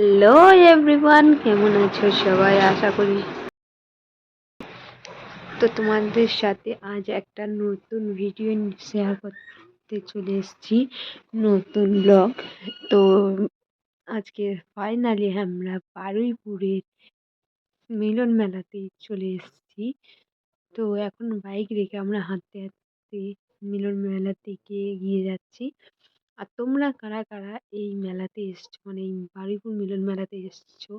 Hello everyone, কেমন আছো সবাই? আশা করি তো তোমাদের সাথে আজ একটা নতুন ভিডিও শেয়ার করতে চলে এসেছি, নতুন ব্লগ তো আজকে ফাইনালি আমরা বারুইপুরের মিলন মেলাতে চলে এসেছি। তো এখন বাইক রেখে আমরা হাঁটতে হাঁটতে মিলন মেলা থেকে এগিয়ে যাচ্ছি। তোমরা কারা কারা এই মেলাতে এসছো মানে এই বারুইপুর মিলন মেলাতে এসছো,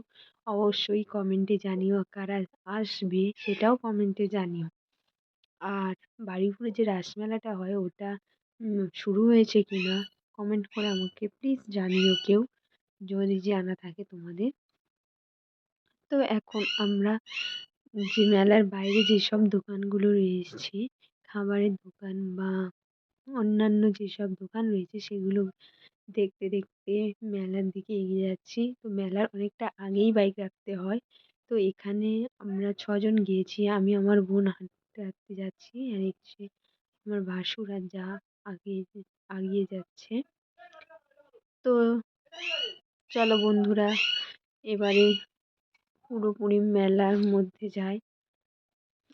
অবশ্যই কমেন্টে জানিও কারা আসবে, সেটাও কমেন্টে জানিও। আর বারুইপুরে যে রাসমেলাটা হয়, ওটা শুরু হয়েছে কিনা কমেন্ট করে আমাকে প্লিজ জানিও কেউ, যদি জানা থাকে তোমাদের। তো এখন আমরা যে মেলার বাইরে যেসব দোকানগুলো রয়েছে, খাবারের দোকান বা অন্যান্য যেসব দোকান রয়েছে সেগুলো দেখতে দেখতে মেলার দিকে এগিয়ে যাচ্ছি। তো মেলার অনেকটা আগেই বাইক রাখতে হয়। তো এখানে আমরা ছজন গিয়েছি। আমি, আমার বোন হাঁটতে হাঁটতে যাচ্ছি আর হচ্ছে আমার ভাসুর আর যা আগে, আগিয়ে যাচ্ছে। তো চলো বন্ধুরা, এবারে পুরোপুরি মেলার মধ্যে যাই।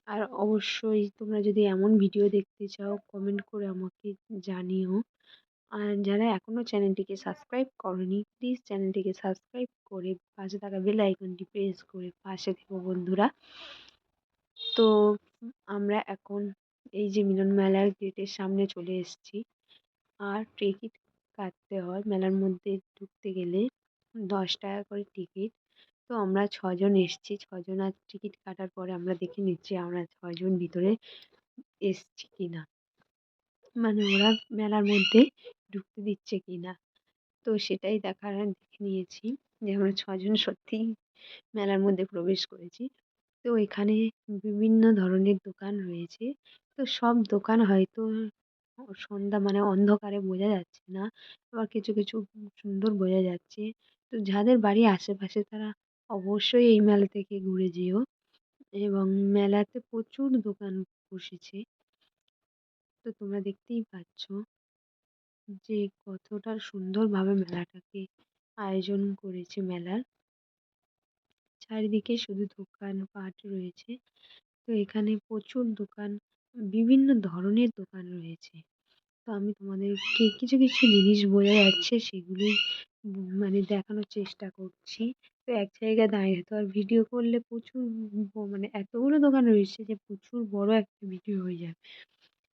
আর অবশ্যই তোমরা যদি এমন ভিডিও দেখতে চাও কমেন্ট করে আমাকে জানিও। আর যারা এখনও চ্যানেলটিকে সাবস্ক্রাইব করনি প্লিজ চ্যানেলটিকে সাবস্ক্রাইব করে পাশে থাকা বেল আইকনটি প্রেস করে পাশে থেকো বন্ধুরা। তো আমরা এখন এই যে মিলন মেলার গেটের সামনে চলে এসেছি। আর টিকিট কাটতে হয়। মেলার মধ্যে ঢুকতে গেলে দশ টাকা করে টিকিট তো আমরা ছজন এসেছি। ছজন আর টিকিট কাটার পরে আমরা দেখে নিচ্ছি আমরা ছজন ভিতরে এসছি কিনা। মানে ওরা মেলার মধ্যে ঢুকতে দিচ্ছে কিনা। তো সেটাই দেখার দেখে নিয়েছি যে আমরা ছজন সত্যিই মেলার মধ্যে প্রবেশ করেছি। তো এখানে বিভিন্ন ধরনের দোকান রয়েছে। তো সব দোকান হয়তো সন্ধ্যা মানে অন্ধকারে বোঝা যাচ্ছে না। আবার কিছু কিছু সুন্দর বোঝা যাচ্ছে। তো যাদের বাড়ি আশেপাশে তারা অবশ্যই এই মেলা থেকে ঘুরে যেও। এবং মেলাতে প্রচুর দোকান বসেছে। তো তোমরা দেখতেই পাচ্ছ যে কতটা সুন্দরভাবে মেলাটাকে আয়োজন করেছে মেলার চারিদিকে শুধু দোকানপাট রয়েছে। তো এখানে প্রচুর দোকান, বিভিন্ন ধরনের দোকান রয়েছে। তো আমি তোমাদেরকে কিছু কিছু জিনিস বোঝা যাচ্ছে সেগুলোই উম মানে দেখানোর চেষ্টা করছি। তো এক জায়গায় দাঁড়িয়ে তো আর ভিডিও করলে প্রচুর মানে এতগুলো দোকান রয়েছে যে প্রচুর বড় একটা ভিডিও হয়ে যাবে।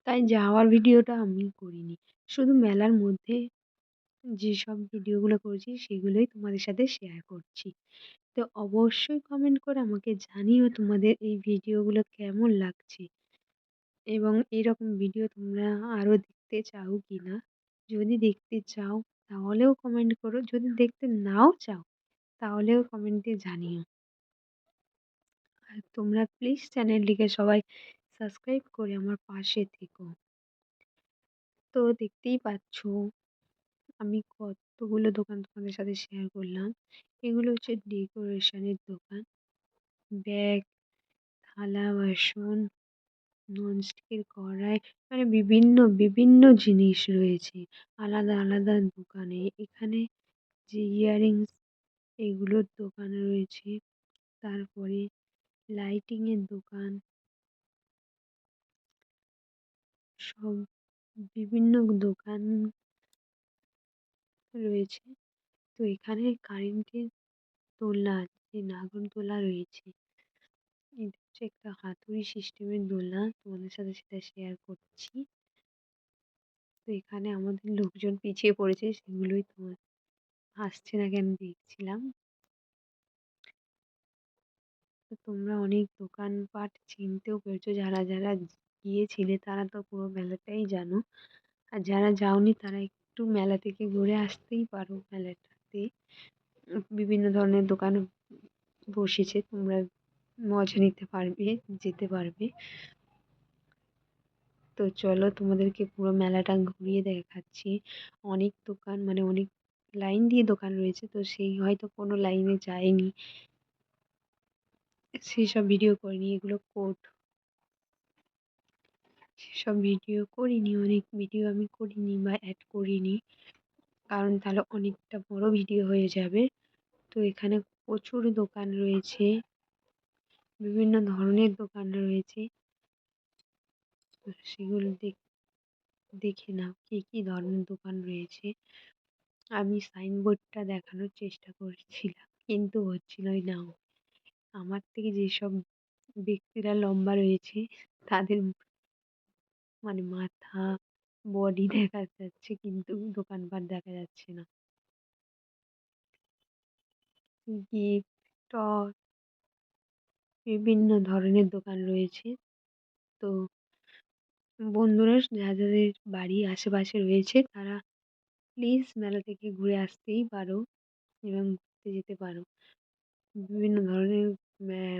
তাই যাওয়ার ভিডিওটা আমি করিনি। শুধু মেলার মধ্যে যেসব ভিডিওগুলো করেছি সেগুলোই তোমাদের সাথে শেয়ার করছি। তো অবশ্যই কমেন্ট করে আমাকে জানিও তোমাদের এই ভিডিওগুলো কেমন লাগছে? এবং এরকম ভিডিও তোমরা আরও দেখতে চাও কি না যদি দেখতে চাও, তাহলেও কমেন্ট করো। যদি দেখতে নাও চাও তাহলেও কমেন্টে জানিও। আর তোমরা প্লিজ চ্যানেলটিকে সবাই সাবস্ক্রাইব করে আমার পাশে থেকো। তো দেখতেই পাচ্ছ, আমি কতগুলো দোকান তোমাদের সাথে শেয়ার করলাম। এগুলো হচ্ছে ডেকোরেশনের দোকান। ব্যাগ, থালা, বাসন ননস্টিকের কড়াই মানে বিভিন্ন বিভিন্ন জিনিস রয়েছে। আলাদা আলাদা দোকানে। এখানে যে ইয়াররিংস এগুলোর দোকান রয়েছে। তারপরে লাইটিং এর দোকান। সব বিভিন্ন দোকান রয়েছে। তো এখানে কারেন্টের দোলনা আছে, নাগরদোলা রয়েছে। এটা হচ্ছে একটা হাতুড়ি সিস্টেমের দোলনা। তোমাদের সাথে সেটা শেয়ার করছি। তো এখানে আমাদের লোকজন পিছিয়ে পড়েছে, সেগুলোই তোমার আসছে না কেন দেখছিলাম। তো তোমরা অনেক দোকানপাট চিনতেও পেরেছ, যারা যারা গিয়েছিলে তারা তো পুরো মেলাটাই জানো। আর যারা যাওনি তারা একটু মেলা থেকে ঘুরে আসতেই পারো মেলাটাতে। বিভিন্ন ধরনের দোকান বসেছে, তোমরা মজা নিতে পারবে, যেতে পারবে। তো চলো তোমাদেরকে পুরো মেলাটা ঘুরিয়ে দেখাচ্ছি। অনেক দোকান মানে অনেক লাইন দিয়ে দোকান রয়েছে, তো সেই হয়তো কোনো লাইনে যায়নি। সেই সব ভিডিও করিনি, এগুলো কোড সেসব ভিডিও করিনি, অনেক ভিডিও আমি করিনি বা অ্যাড করিনি, কারণ তাহলে অনেকটা বড় ভিডিও হয়ে যাবে। তো এখানে প্রচুর দোকান রয়েছে, বিভিন্ন ধরনের দোকান রয়েছে। সেগুলো দেখে নাও, কি কি ধরনের দোকান রয়েছে। আমি সাইনবোর্ডটা দেখানোর চেষ্টা করছিলাম, কিন্তু হচ্ছিলই না। আমার থেকে যেসব ব্যক্তিরা লম্বা রয়েছে, তাদের মানে মাথা বডি দেখা যাচ্ছে, কিন্তু দোকানপাট দেখা যাচ্ছে না। গিফট টয় বিভিন্ন ধরনের দোকান রয়েছে। তো বন্ধুরা, যাদের বাড়ি আশেপাশে রয়েছে, তারা প্লিজ মেলা থেকে ঘুরে আসতেই পারো এবং ঘুরতে যেতে পারো। বিভিন্ন ধরনের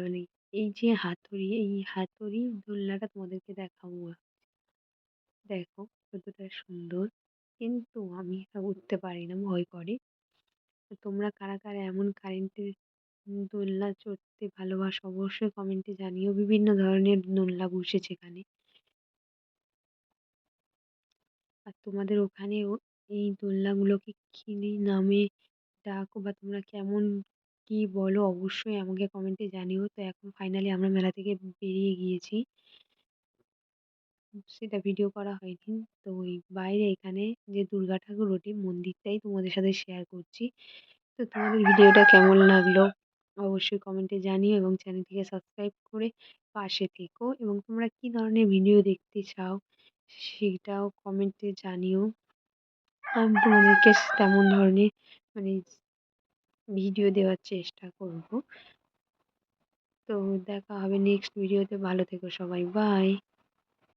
মানে এই যে হাতুড়ি, এই হাতুড়ি দোলনাটা তোমাদেরকে দেখাবো দেখো কতটা সুন্দর। কিন্তু আমি উঠতে পারি না, ভয় করে। তোমরা কারা কারা এমন কারেন্টের দোলনা চড়তে ভালোবাসো অবশ্যই কমেন্টে জানিও। বিভিন্ন ধরনের দোলনা বসেছে এখানে। আর তোমাদের ওখানেও এই দোলনাগুলোকে কী নামে ডাকো বা তোমরা কেমন কী বলো অবশ্যই আমাকে কমেন্টে জানিও। তো এখন ফাইনালি আমরা মেলা থেকে বেরিয়ে গিয়েছি। সেটা ভিডিও করা হয়নি। তো ওই বাইরে এখানে যে দুর্গা ঠাকুর ওঠে মন্দিরটাই তোমাদের সাথে শেয়ার করছি। তো তোমাদের ভিডিওটা কেমন লাগল অবশ্যই কমেন্টে জানিও এবং চ্যানেলটিকে সাবস্ক্রাইব করে পাশে থেকো। এবং তোমরা কী ধরনের ভিডিও দেখতে চাও সেটাও কমেন্টে জানিও। আমি তোমাদেরকে তেমন ধরনের মানে ভিডিও দেওয়ার চেষ্টা করব। তো দেখা হবে নেক্সট ভিডিওতে ভালো থেকো সবাই। বাই